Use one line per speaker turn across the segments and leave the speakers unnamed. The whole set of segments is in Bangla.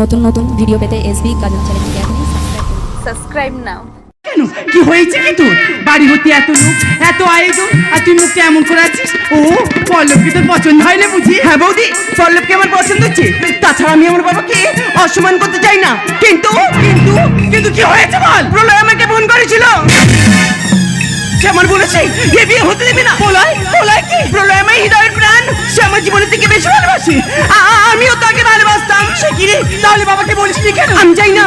নতুন নতুন ভিডিও পেতে এসবি গাজন চ্যানেলটিকে এখনই সাবস্ক্রাইব
নাও
কেন? কি হয়েছে কি তোর? বাড়ি হতে এত লোক এত আয়োজন আর তুই মুখটা এমন করে আছিস? ও পল্লবকে তোর পছন্দ হয় না বুঝি?
হ্যাঁ বৌদি পল্লবকে আমার পছন্দ হচ্ছে। তাছাড়া আমি আমার বাবাকে অসম্মান করতে চাই না। কিন্তু কিন্তু
কিন্তু কি হয়েছে বল?
প্রলয় আমাকে ফোন করেছিল। সে আমার বলেছে? এ বিয়ে হতে দেবে না। প্রলয় প্রলয় কি? প্রলয় আমার হৃদয়ের প্রাণ সে আমার জীবনের থেকে বেশি ভালোবাসে। আমিও তাকে ভালোবাসতাম। সে কি রে? তাহলে বাবাকে বলিস নি কেন? আমি চাই না।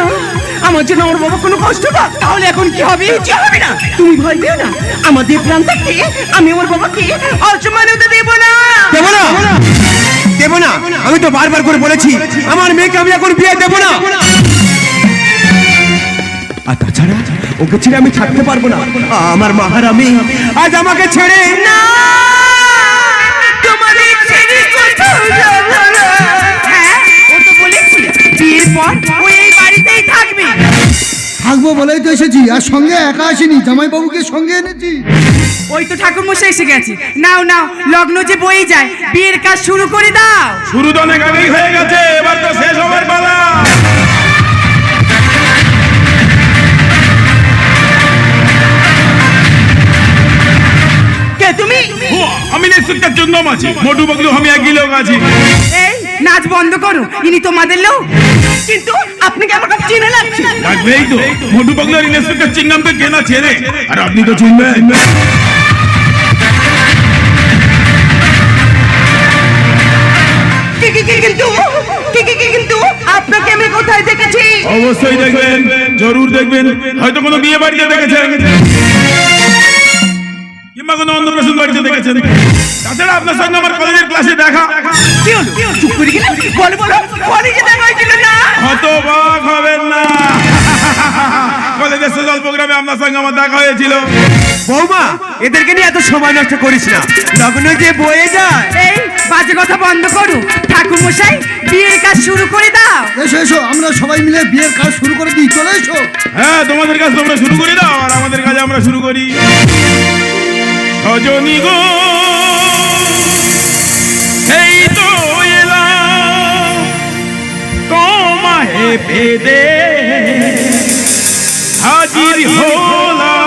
আমার জন্য আমার বাবা কোনো কষ্ট পাক। তাহলে এখন কি হবে? কি হবে না। তুমি ভয় পেও না। আমাদের প্রাণ থাকতে আমি আমার বাবাকে অসম্মান হতে দেবো না।
দেব না। দেব না। আমি তো বারবার করে বলেছি আমার মেয়েকে আমি এখন বিয়ে দেব না। আর তাছাড়া ওকে ছেড়ে আমি থাকতে পারব না। আমার মাহার আমি আজ আমাকে ছেড়ে
না!
থাকব
বলেই তো এসেছি। আর সঙ্গে একা আসিনি জামাইবাবুকে সঙ্গে এনেছি।
ওই তো ঠাকুর মশাই এসে গেছে। নাও নাও লগ্ন যে বই যায় বিয়ের কাজ শুরু করে দাও।
শুরু তো অনেক আগেই হয়ে গেছে এবার তো শেষ হবার পালা।
কে তুমি?
আমি নিশ্চিত চন্দম আছি মোটু বগলু আমি একই লোক আছি।
এই নাচ বন্ধ করো ইনি তোমাদের লোক।
কিন্তু আপনাকে আমার কাছে চিনে লাগছে
থাকবেই তো। মোটু বগলু আর ইন্সপেক্টর চিংগাম তো কেনা ছেড়ে আর আপনি তো চিনবেন।
কি কি কি কিন্তু? কি কি কি কিন্তু? আপনাকে আমি কোথায় দেখেছি?
অবশ্যই দেখবেন জরুর দেখবেন। হয়তো কোনো বিয়ে বাড়িতে দেখেছেন। কিংবা কোনো অন্নপ্রাশন বাড়িতে দেখেছেন? তাছাড়া আপনার সঙ্গে আমার কলেজের ক্লাসে দেখা।
কি হলো? চুপ করে গেলে? বলো বলো কলেজে দেখা হয়েছিল না?
হতবাক হবেন না। কলেজের সোশ্যাল প্রোগ্রামে আপনার সঙ্গে আমার দেখা হয়েছিল।
বৌমা এদেরকে নিয়ে এত সময় নষ্ট করিস না। লগ্ন যে বয়ে যায়।
এই বাজে কথা বন্ধ করো। ঠাকুর মশাই বিয়ের কাজ শুরু করে দাও।
এসো এসো আমরা সবাই মিলে বিয়ের কাজ শুরু করে দিই। চলে এসো।
হ্যাঁ তোমাদের কাজ তোমরা শুরু করে দাও আর আমাদের কাজ আমরা শুরু করি। সজনী গো। এই তো এলাম তোমায় ভেদে হাজির হলাম।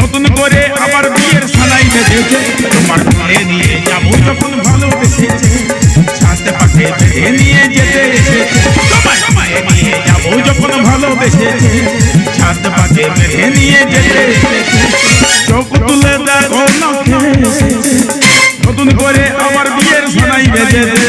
নতুন করে আবার বিয়ের সানাই বেজেছে তোমার ঘরে নিয়ে যাব যখন ভালোবেসেছে। সাথে পাখে বেঁধে নিয়ে যেতে তোমার ঘরে নিয়ে যাব যখন ভালোবেসেছে। সাথে পাখে বেঁধে নিয়ে যেতে চোখ তুলে দেখো নতুন করে আবার বিয়ের সানাই বেজেছে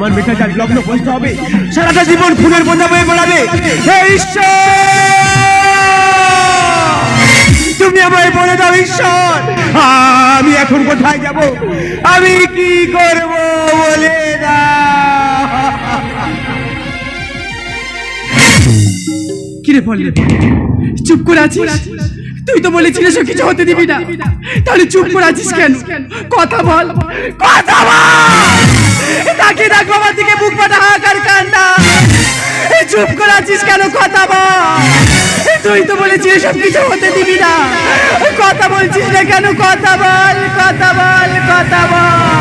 আমার
মেয়েটা যার লগ্ন বসতে হবে। সারাটা জীবন খুনের বোঝা বয়ে বেড়াবে। হে ঈশ্বর! তুমি আমায় বলে দাও, ঈশ্বর। আমি এখন কোথায় যাব? আমি কি করব বলে
কিরে বললে? চুপ করে আছিস? তুই তো বলেছিলিস কিছু হতে দিবি না। তাহলে চুপ করে আছিস কেন? কথা বল। কথা বল! তাকে দেখো আমার দিকে, বুক পাটা হাহাকার কান্না। চুপ করে আছিস কেন, কথা বল। তুই তো বলেছিস সব কিছু হতে দিবি না। কথা বলছিস না কেন, কথা বল কথা বল কথা বল।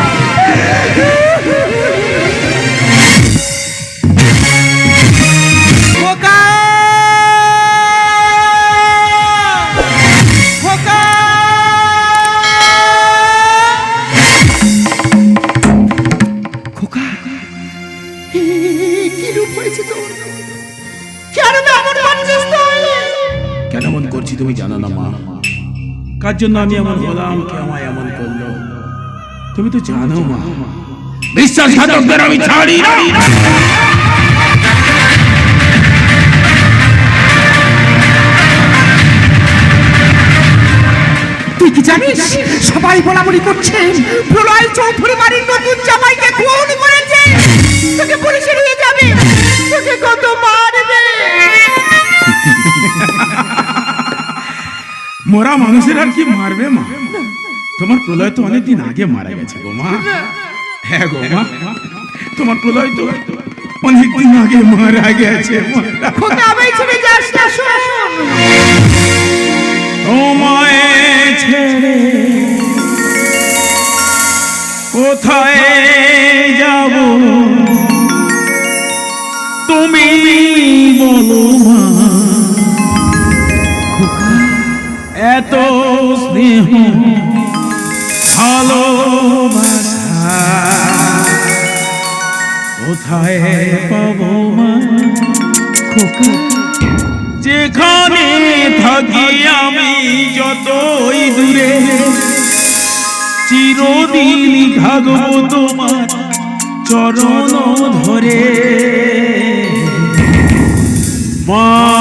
তুমি জানো না, মা। কার জন্য আমি এমন হলাম, কে আমায় এমন করল? তুমি তো জানো, মা। বিশ্বাসঘাতকদের আমি ছাড়ি না।
তুই জানিস? সবাই বলাবলি করছে প্রলয় চৌধুরী বাড়ির নতুন জামাইকে খুন করেছে। তোকে পুলিশে নিয়ে যাবে। তোকে কত মারবে?
মোরা মানুষের আর কি মারবে মা? তোমার প্রলয় তো অনেকদিন আগে মারা গেছে গো মা। হ্যাঁ গো মা। তোমার প্রলয় তো অনেকদিন আগে মারা গেছে তোমায় ছেড়ে কোথায় যাব? তুমি বলো মা। এত স্নেহ কোথায় পাবো যেখানে থাকি আমি যতই দূরে, চিরদিন থাকব তোমার চরণ ধরে মা।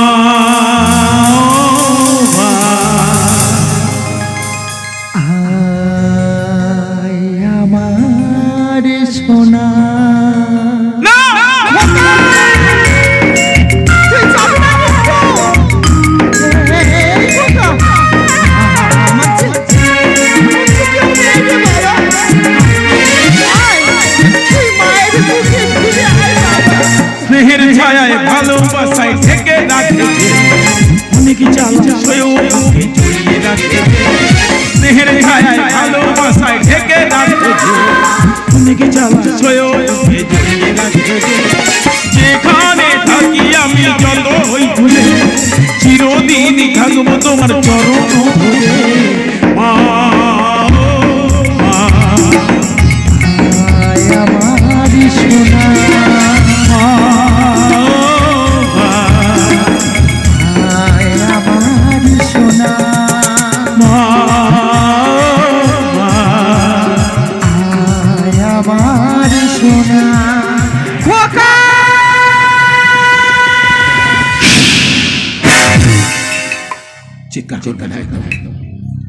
অনেক জ্বালা সয়েও বুকে জড়িয়ে রাখেছে স্নেহের ছায়ায় ভালোবাসায় অনেক জ্বালা সয়েও বুকে জড়িয়ে রাখেছে যেখানে থাকি আমি চলো হই ভুলে। চিরদিন থাকব তোমার চরণ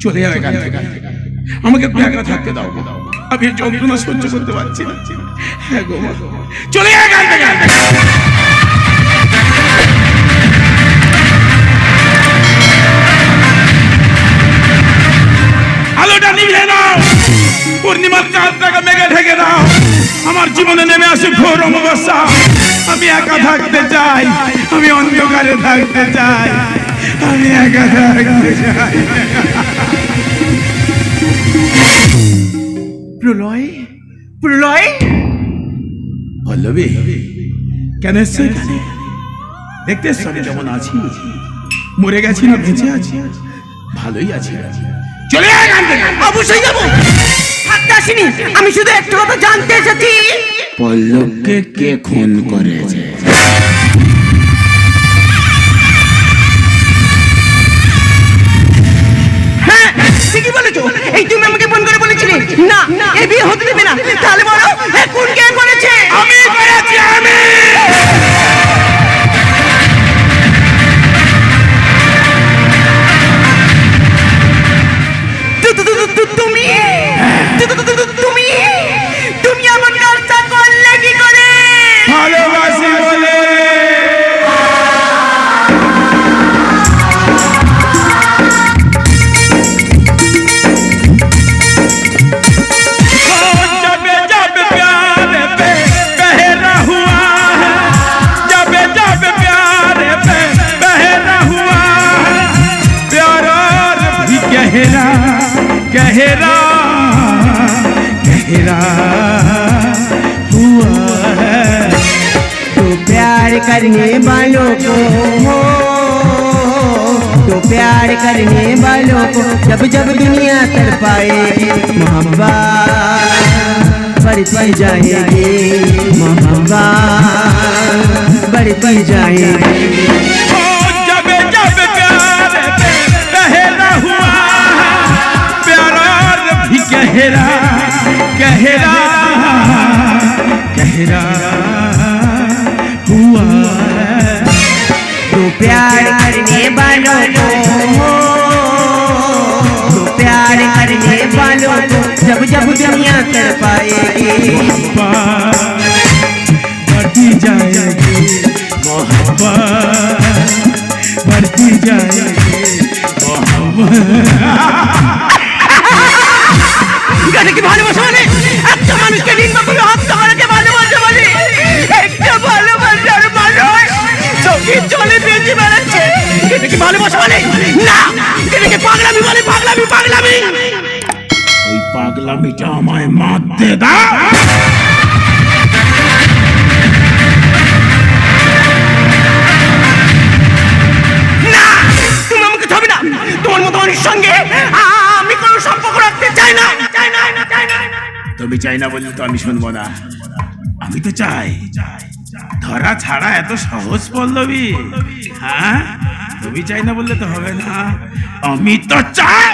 চলে যাবে এখান থেকে। আমাকে একটু একা থাকতে দাও। আমি যন্ত্রণা সহ্য করতে পারছি না। হ্যাঁ। চলে যাবে এখান থেকে। আলোটা নিভিয়ে দাও পূর্ণিমার চাঁদটাকে মেঘে ঢেকে দাও আমার জীবনে নেমে আসে ঘোর অমাবস্যা। আমি একা থাকতে চাই। আমি অন্ধকারে থাকতে চাই। আমি একা থাকতে চাই
প্রলয় প্রলয়।
পল্লবী কেন এসছো এখানে? দেখতে এসছো আমি কেমন আছি। মরে গেছি না বেঁচে আছি। ভালোই আছি। চলে
অবশ্যই যাব।
থাকতে আসিনি। আমি শুধু একটু কথা জানতে এসেছি।
পল্লবকে কে খুন করেছে?
না এই বিয়ে হতে
जब
दुनिया तर पाएगी मोहब्बत बड़ी जाएगी मोहब्बत बड़ी जाएगी।
गहरा गहरा गहरा हुआ।
तो प्यार करने वालों को वालों को जब जब दुनिया तड़पाएगी
मोहब्बत बढ़ती जाएगी मोहब्बत बढ़ती जाएगी
এটা কি ভালোবাসা মানে একটা মানুষকে নিন্দা করে হত্যা করাকে ভালোবাসা মানে একটা ভালোবাসার মানুষ চোখে চলে বেঁচে বেড়াচ্ছে এটা কি ভালোবাসা মানে না এটাকে পাগলামি বলে পাগলামি পাগলামি
ওই পাগলামিটা আমায় মারতে দাও
না তুমি আমাকে ছবি না। তোমার মতো মানুষের সঙ্গে আমি কোনো সম্পর্ক রাখতে চাই না না চাই না।
তুমি চাই না বললে তো আমি শুনব না। আমি তো চাই। ধরা ছাড়া এত সহজ পল্লবী। হ্যাঁ? তুমি চাই না বললে তো হবে না। আমি তো চাই!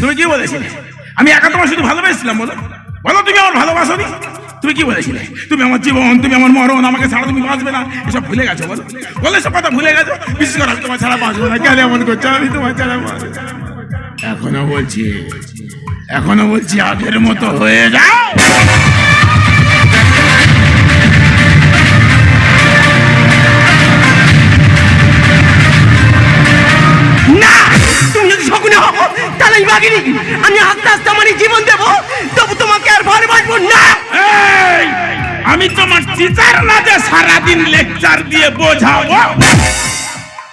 তুমি কি বলেছিলে? আমি একা তোমার শুধু ভালোবেসেছিলাম, বলো। বলো, তুমি আমার ভালোবাসনি? তুমি কি বলেছিলে? তুমি আমার জীবন, তুমি আমার মরণ, আমাকে ছাড়া তুমি বাঁচবে না। এসব ভুলে গেছো, বলো। বলে সব কথা ভুলে গেছো? বিশেষ করে আমি তোমার ছাড়া বাঁচবো না। কেন এমন করছ? আমি তোমার ছাড়া এখনও বলছি এখনও বলছি আগের মতো হয়ে যাও।
আমি বাগিনি আমি আস্তে আস্তে আমার জীবন দেবো, তবু তোমাকে আর ভয় ভালোবাসবো না।
আমি তোমার টিচার না সারাদিন লেকচার দিয়ে বোঝাবো।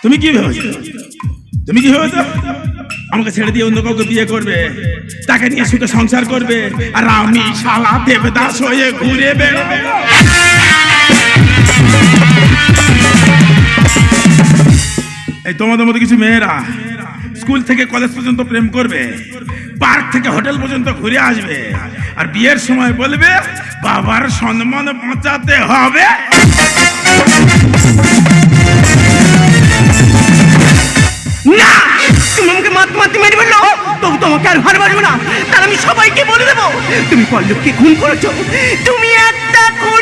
তুমি কি ভেবেছো? তুমি কি ভেবেছো? আমাকে ছেড়ে দিয়ে অন্য কাউকে বিয়ে করবে, তাকে নিয়ে সুখে সংসার করবে, আর আমি শালা দেবদাস হয়ে ঘুরে বেড়াবো। এই তোমাদের মতো কিছু মেয়েরা স্কুল থেকে কলেজ পর্যন্ত প্রেম করবে, পার্ক থেকে হোটেল পর্যন্ত ঘুরে আসবে, আর বিয়ের সময় বলবে, বাবার সম্মান বাঁচাতে হবে।
তুমি আমাকে আমি সবাইকে বলে দেবো, তুমি পল্লবকে খুন করেছ, তুমি একটা খুনি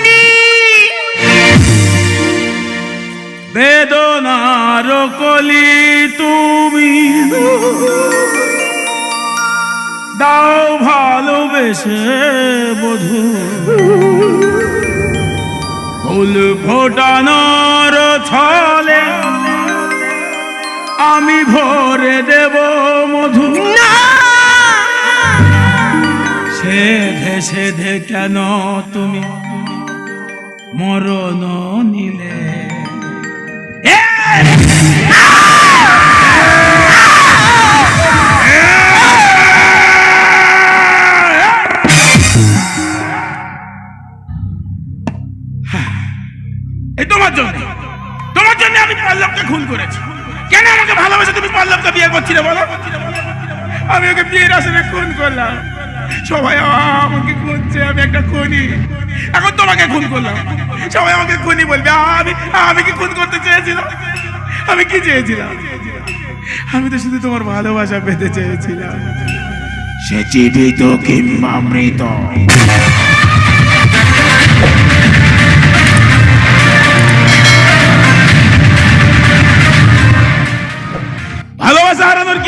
বেদনার কলি তুমি। দাও ভালোবেসে বধু। ফুল ফোটানোর ছলে আমি ভরে দেব মধু। সেধে সেধে কেন তুমি মরণ নিলে? তোমার জন্য। তোমার জন্য আমি পল্লবকে খুন করেছি। কেন আমাকে ভালোবেসে তুমি পল্লবকে বিয়ে করছি রে বলো? আমি ওকে বিয়ের আসলে খুন করলাম। সবাই আমাকে খুঁজছে, আমি একটা খুনি। এখন তোমাকে খুন করলাম। সবাই আমাকে খুনি বলবে, আমি আমি কি খুন করতে চেয়েছিলাম? আমি কি চেয়েছিলাম? আমি তো শুধু তোমার ভালোবাসা পেতে চেয়েছিলাম। সে চিঠি তো কিংবা মৃত।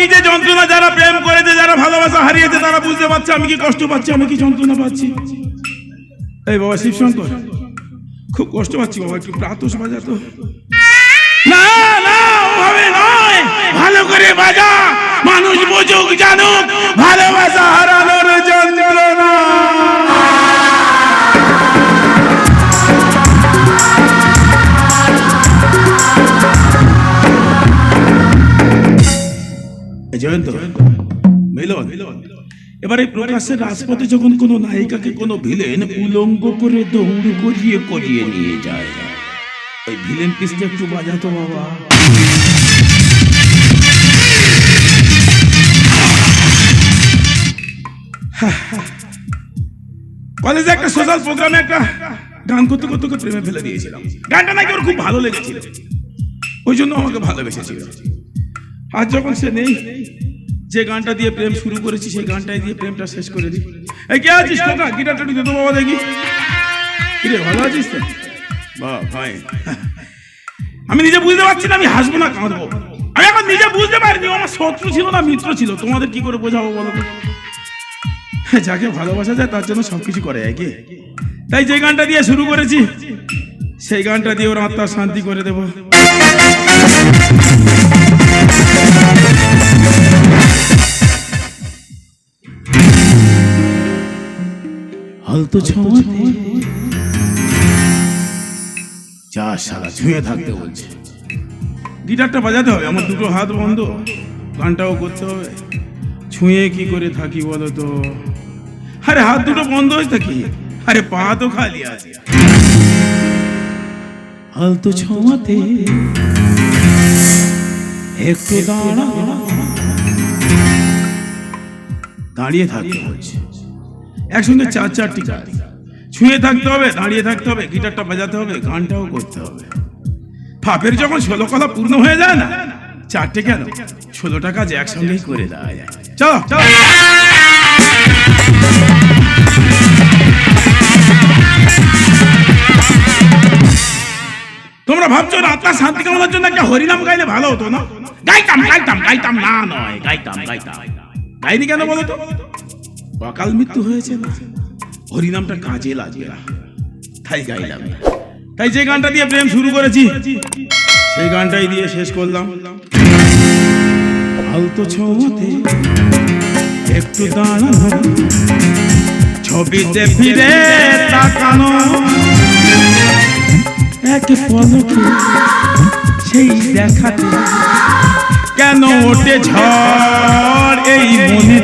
কি যে যন্ত্রণা যারা প্রেম করেছে, যারা ভালোবাসা হারিয়েছে, তারা বুঝতে পারছে আমি কি কষ্ট পাচ্ছি, আমি কি যন্ত্রণা পাচ্ছি। এই বাবা শিবশঙ্কর, খুব কষ্ট পাচ্ছি বাবা, একটু না, ওভাবে নয়, ভালো করে বাজা। মানুষ বুঝুক, জানুক, ভালোবাসা হারানোর যন্ত্রণা। জয়ন্ত মিলন, এবারে প্রকাশের রাজপথে যখন কোনো নায়িকাকে কোনো ভিলেন উলঙ্গ করে দৌড় করিয়ে করিয়ে নিয়ে যায়, ওই ভিলেন পিসটা একটু বাজাতো বাবা। কলেজে একটা সোশ্যাল প্রোগ্রামে একটা গান করতে করতে প্রেমে ফেলে দিয়েছিলাম। গানটা নাকি ওর খুব ভালো লেগেছিল। ওই জন্য আমাকে ভালোবেসেছিল। আজ যখন সে নেই যে গানটা দিয়ে প্রেম শুরু করেছি সেই গানটাই দিয়ে প্রেমটা শেষ করে দিই। এই কে আছিস কাকা গিটারটা একটু দে তো বাবা দেখি। কিরে ভালো আছিস তো? বাহ ভাই। আমি নিজে বুঝতে পারছি না আমি হাসবো না কাঁদবো। আমি এখন নিজে বুঝতে পারিনি আমার শত্রু ছিল না মিত্র ছিল। তোমাদের কি করে বোঝাবো বলো তো? যাকে ভালোবাসা যায় তার জন্য সবকিছু করে একে তাই যে গানটা দিয়ে শুরু করেছি সেই গানটা দিয়ে ওর আত্মার শান্তি করে দেবো। হালতো ছোঁয়াতে যা সারা ছুঁয়ে থাকতে বলছে। গিটারটা বাজাতে হবে আমার দুটো হাত বন্ধ। গানটাও করতে হবে। ছুঁয়ে কি করে থাকি বলো তো? আরে হাত দুটো বন্ধ হয়ে থাকি আরে পা তো খালি আছে। হালতো ছোঁয়াতে একটু দাঁড়া। দাঁড়িয়ে থাকতে বলছে। একসঙ্গে চার চারটি কাজ ছুঁয়ে থাকতে হবে, দাঁড়িয়ে থাকতে হবে, গিটারটা বাজাতে হবে, গানটাও করতে হবে। ফাপের যখন ষোলো কথা পূর্ণ হয়ে যায় না, চারটে কেন? ষোলোটা কাজ একসঙ্গেই করে দেওয়া যায়। চলো চলো। তোমরা ভাবছ আত্মার শান্তি কামনার জন্য একটা হরিনাম গাইলে ভালো হতো না? গাইতাম গাইতাম গাইতাম। না নয়, গাইতাম গাইতাম। গাইনি কেন বলো তো? অকাল মৃত্যু হয়েছে না? হরিনামটা কাজে লাগবে না। তাই গাইলাম। তাই যে গানটা দিয়ে প্রেম শুরু করেছি, সেই গানটাই দিয়ে শেষ করলাম। আলতো ছোঁয়াতে একটু দাঁড়ানো, ছবিতে ফিরে তাকানো, এক পলকে সেই দেখাতে। কেন ওঠে ঝড় এই মনে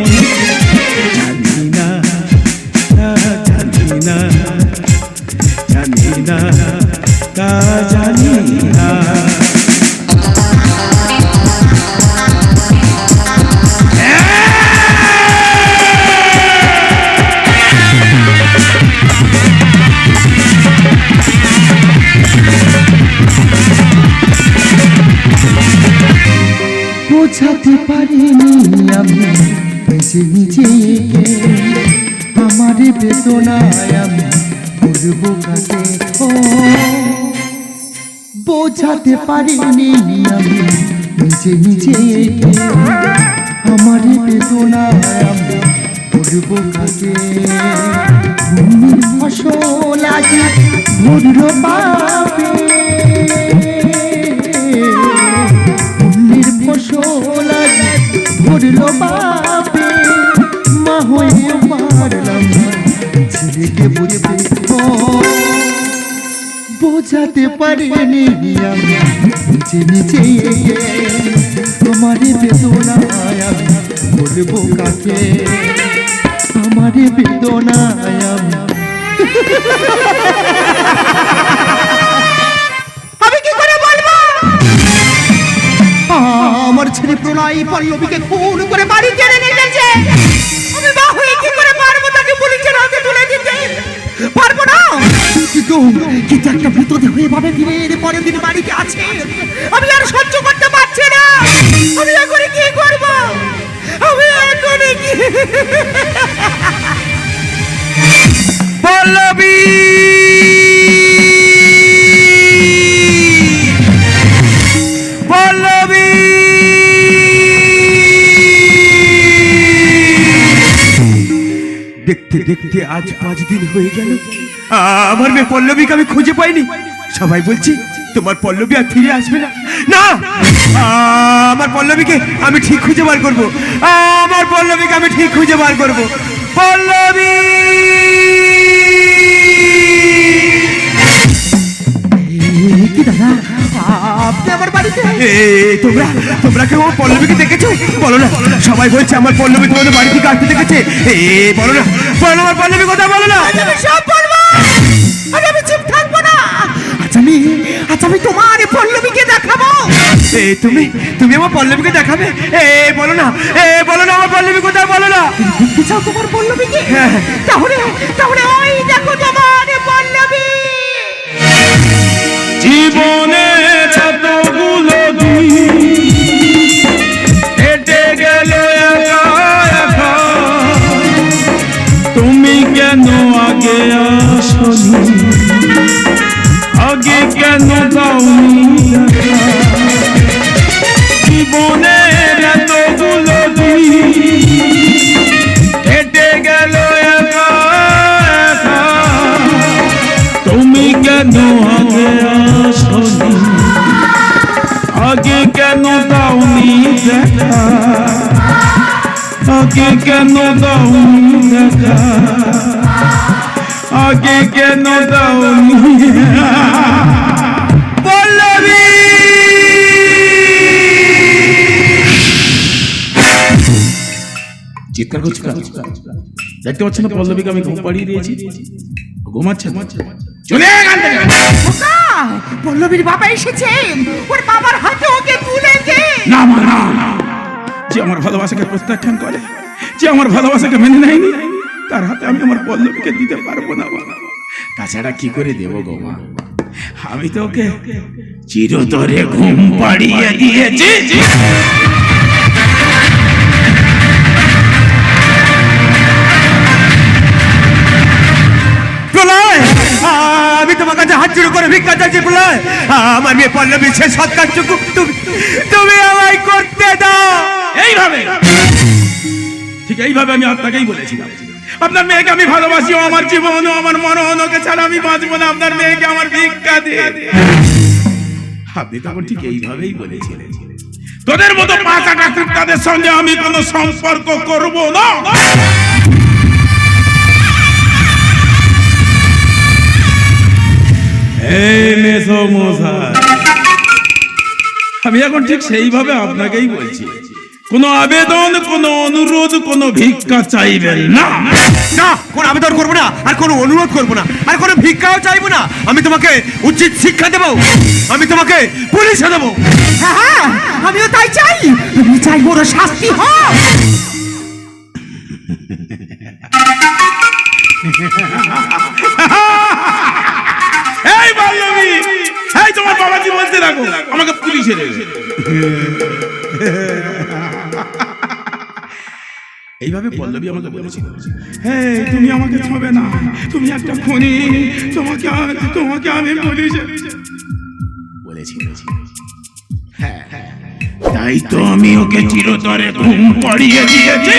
বোঝাতে পারিনি আমি। বেঁচে নিজে আমার বেদনায় আমি করব কাকে? বোঝাতে পারিনি আমি। নিজে নিজে আমার বেদনায় আমি করব কাকে? ফসল আজ ধরল পাবে ধরলো বাপে মা হয়ে পারলাম ছেলেকে বুঝতে ও, বোঝাতে পারিনি আমি নিচে নিচে তোমার বেদনায় আমি বলব কাকে? আমার বেদনায় আমি ছেলে
প্রলয় পল্লবীকে খুন করে বাড়ি টেনে নিয়ে গেছে। আমি মা হয়ে কি করে পারব তাকে পুলিশের হাতে তুলে দিতে? পারব না। কিন্তু কিন্তু একটা মৃতদেহ এভাবে দিনের পরে দিন আছে? আমি আর সহ্য করতে পারছি না। আমি এখন কি করব? আমি কি
পল্লবী! দেখতে দেখতে আজ পাঁচ দিন হয়ে গেল। আমার মেয়ে পল্লবীকে আমি খুঁজে পাইনি। সবাই বলছি, তোমার পল্লবী আর ফিরে আসবে না। না, আমার পল্লবীকে আমি ঠিক খুঁজে বার করব। আমার পল্লবীকে আমি ঠিক খুঁজে বার করব। পল্লবী!
কি দাদা আপনি আমার বাড়িতে
তোমরা তোমরা কেউ আমার পল্লবীকে দেখেছ বলো না সবাই বলছে আমার পল্লবী তোমাদের বাড়ি থেকে আসতে দেখেছে এ বলো না বলো আমার পল্লবী কথা বলো না
আজ আমি সব বলব আজ আমি চুপ থাকব না আজ আমি আজ আমি তোমার পল্লবীকে দেখাবো
এ তুমি তুমি আমার পল্লবীকে দেখাবে এ বলো না এ বলো না আমার পল্লবী কোথায় বলো না
দেখতে চাও তোমার পল্লবীকে
হ্যাঁ।
তাহলে তাহলে ওই দেখো তোমার
জীবনে এতগুলো দিন হেঁটে গেল চিৎকার করছি দেখতে পাচ্ছেন পল্লবীকে আমি ঘুম পাড়িয়ে দিয়েছি চলে
পল্লবীর বাবা এসেছেন ওর বাবার হাতে ওকে তুলে দে
না মা না। যে আমার ভালোবাসাকে প্রত্যাখ্যান করে যে আমার ভালোবাসাকে মেনে নেয়নি তার হাতে আমি আমার পল্লবীকে দিতে পারব না মা তাছাড়া কি করে দেবো গো মা? আমি তো ওকে চিরতরে ঘুম পাড়িয়ে দিয়েছি।
আমি তোমার কাছে হাত জুড়ে করে ভিক্ষা চাইছি প্রলয়। আমার মেয়ে পল্লবী সে সৎকার চুকু তুমি তুমি আমায় করতে দাও।
এইভাবে। ঠিক এইভাবে আমি আপনাকেই বলেছিলাম। আপনার মেয়েকে আমি ভালোবাসি আমার জীবন আমার মরণ, ওকে ছাড়া আমি বাঁচবো না। আপনার মেয়েকে আমার ভিক্ষা দিয়ে। আপনি তখন ঠিক এইভাবেই বলেছিলেন। তোদের মতো পাঁচ আটা কুত্তাদের সঙ্গে আমি কোনো সম্পর্ক করব না। আমি এখন ঠিক সেইভাবে আপনাকেই বলছি। কোনো আবেদন কোনো অনুরোধ কোনো ভিক্ষা চাইবেন না।
না কোনো আবেদন করব না আর কোনো অনুরোধ করব না আর কোনো ভিক্ষাও চাইব না। আমি তোমাকে উচিত শিক্ষা দেবো আমি তোমাকে পুলিশে দেবো।
হ্যাঁ হ্যাঁ, আমিও তাই চাই। আমি চাই ওর শাস্তি হোক।
এই বাল্যবী এই তোমার বাবাজি বলতে রাখো আমাকে পুলিশে দেবে। এইভাবে পল্লবী আমাকে বলেছিল হ্যাঁ তুমি আমাকে ছবে না। তুমি একটা খুনি। তোমাকে তোমাকে আমি পুলিশে বলেছি হ্যাঁ তাই তো আমি ওকে চিরতরে ঘুম পাড়িয়ে দিয়েছি।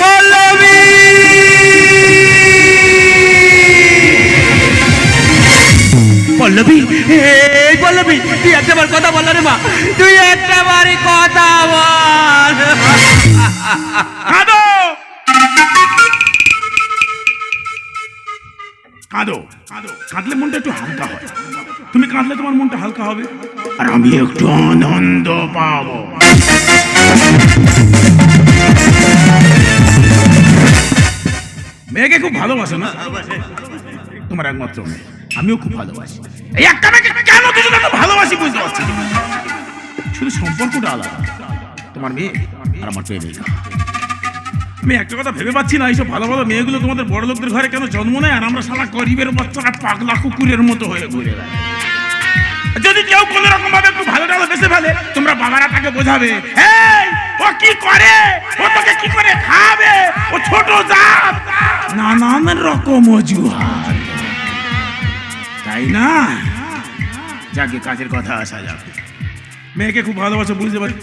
পল্লবী! পল্লবী এই পল্লবী তুই একটাবার কথা বল রে মা। তুই একটাবার কথা বল।
কাঁদো। কাঁদো কাঁদো। কাঁদলে মনটা একটু হালকা হয়। তুমি কাঁদলে তোমার মনটা হালকা হবে। আর আমি একটু আনন্দ পাবো। মেয়েকে খুব ভালোবাসো না? তোমার একমাত্র মেয়ে। আমিও খুব ভালোবাসি। এই একটা কেন দুজন ভালোবাসি বুঝতে পারছি। শুধু সম্পর্কটা আলাদা। তোমার মেয়ে? আর আমার প্রেমিকা আমি একটা কথা ভেবে পাচ্ছি না এইসব ভালো ভালো মেয়েগুলো তোমাদের বড় লোকদের ঘরে কেন জন্ম নেয়? আর আমরা সারা গরিবের বাচ্চারা পাগলা কুকুরের মতো হয়ে ঘুরে যদি কেউ কোনো রকম ভাবে একটু ভালো টালো বেসে ফেলে তোমরা বাবারা তাকে বোঝাবে এই ও কি করে? ও তোকে কি করে খাবে? ও ছোট জাত। নানান রকম অজুহাত। তাই না? যাকে কাজের কথা আসা যাবে মেয়েকে খুব ভালোবাসো বুঝতে পারি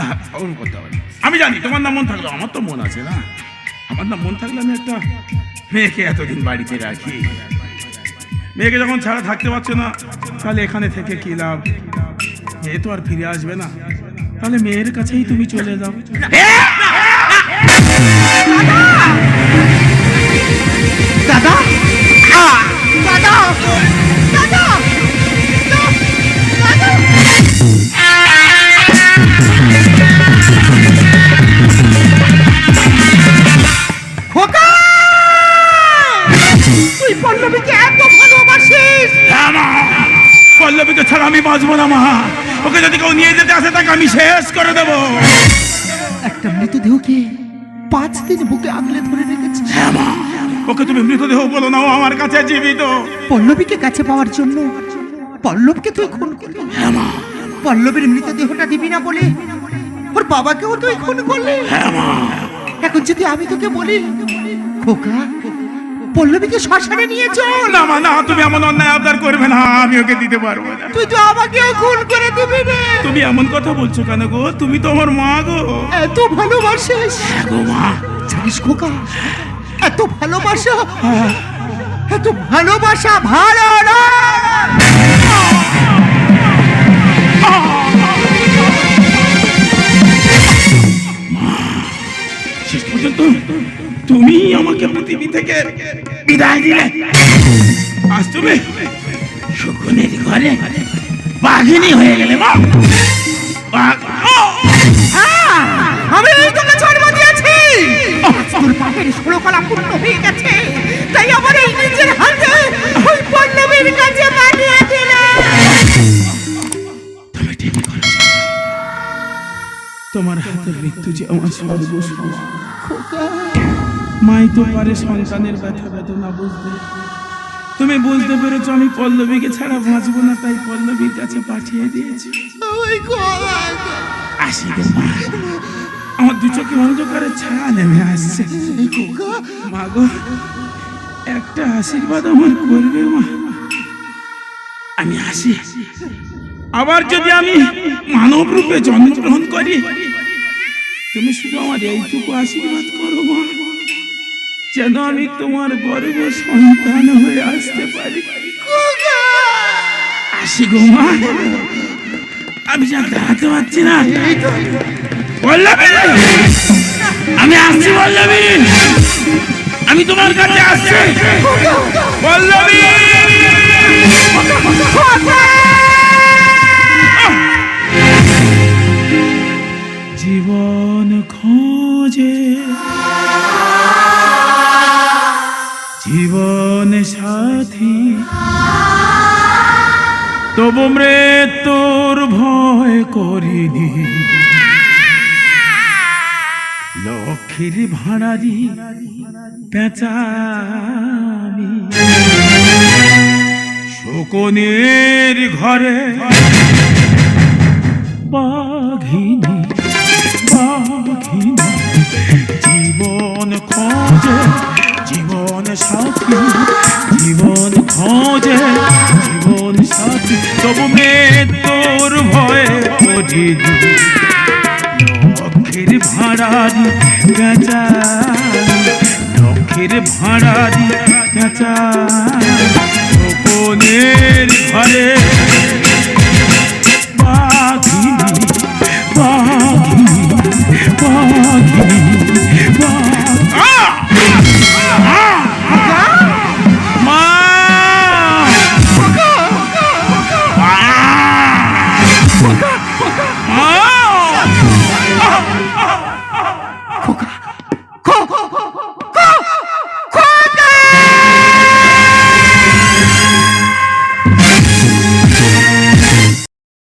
হ্যাঁ, ওরম করতে হবে আমি জানি তোমার না মন থাকল আমার তো মন আছে না। আমার না মন থাকলে আমি একটা মেয়েকে এতদিন বাড়িতে রাখি। মেয়েকে যখন ছাড়া থাকতে পারছে না তাহলে এখানে থেকে কি লাভ? মেয়ে তো আর ফিরে আসবে না। তাহলে মেয়ের কাছেই তুমি চলে যাও।
দাদা? আহ! দাদা! দাদা! তুই পল্লবীকে এত ভালোবাসিস?
হ্যাঁ, মা। পল্লবীকে ছাড়া আমি বাঁচবো না মা। ওকে যদি কেউ নিয়ে যেতে আসে তাকে আমি শেষ করে দেবো।
একটা মৃতদেহকে পাঁচ দিন বুকে আগলে ধরে রেখেছিস
হ্যাঁ, মা। ওকে তুমি মৃতদেহ বলো না ও আমার কাছে জীবিত।
পল্লবীকে কাছে পাওয়ার জন্য পল্লবকে তুই খুন করলি। পল্লবীর মৃতদেহটা দিবি না বলে ওর বাবাকেও তুই খুন করলি। এখন যদি আমি তোকে বলি খোকা পল্লবীকে শ্মশানে নিয়ে চল
না মা না তুমি এমন অন্যায় আবদার করবে না আমি ওকে দিতে পারব না।
তুই তো আমাকেও খুন করে দিবি রে।
তুমি এমন কথা বলছো কেন গো? তুমি তো আমার মা গো।
এত ভালোবাসিস।
গো মা।
জানিস খোকা এত ভালোবাসা এত ভালোবাসা ভালো না।
শেষ পর্যন্ত। তুমি আমাকে পৃথিবী থেকে বিদায় দিলে। আজ তুমি শকুনের ঘরে বাঘিনী হয়ে গেলে মা। বাঘ-
আমি তোকে জন্ম দিয়েছি। তোর পাপের ষোলো কলা পূর্ণ হয়ে গেছে। তাই আমার এই নিজের হাতে ওই পল্লবীর কাছে
তুমি ঠিকই তোমার হাতের মৃত্যু যে আমার সর্বস্ব। মাই তো পারে সন্তানের ব্যথা বেদনা বুঝতে। তুমি বুঝতে পেরেছ আমি পল্লবীকে ছাড়া বাঁচবো না তাই পল্লবীর কাছে পাঠিয়ে দিয়েছি। আসি গো মা। আমার দু চোখে অন্ধকারের ছায়া নেমে আসছে। মা গো একটা আশীর্বাদ আমার করবে মা। আমি আসি। আবার যদি আমি মানব রূপে জন্মগ্রহণ করি তুমি শুধু আমার এইটুকু আশীর্বাদ করো মা। যেন আমি তোমার গর্বে সন্তান হয়ে আসতে পারি। আসি গো মা। আমি যা দাঁড়াতে পারছি না। আমি আসছি পল্লবী আমি তোমার কাছে আসছি। পল্লবী জীবন খোঁজে জীবন সাথী। তবু মৃত্যুর ভয় করিনি। লক্ষ্মীর ভাড়ারি পেঁচামি। শকুনের ঘরে বাঘিনী বাঘিনী গাছা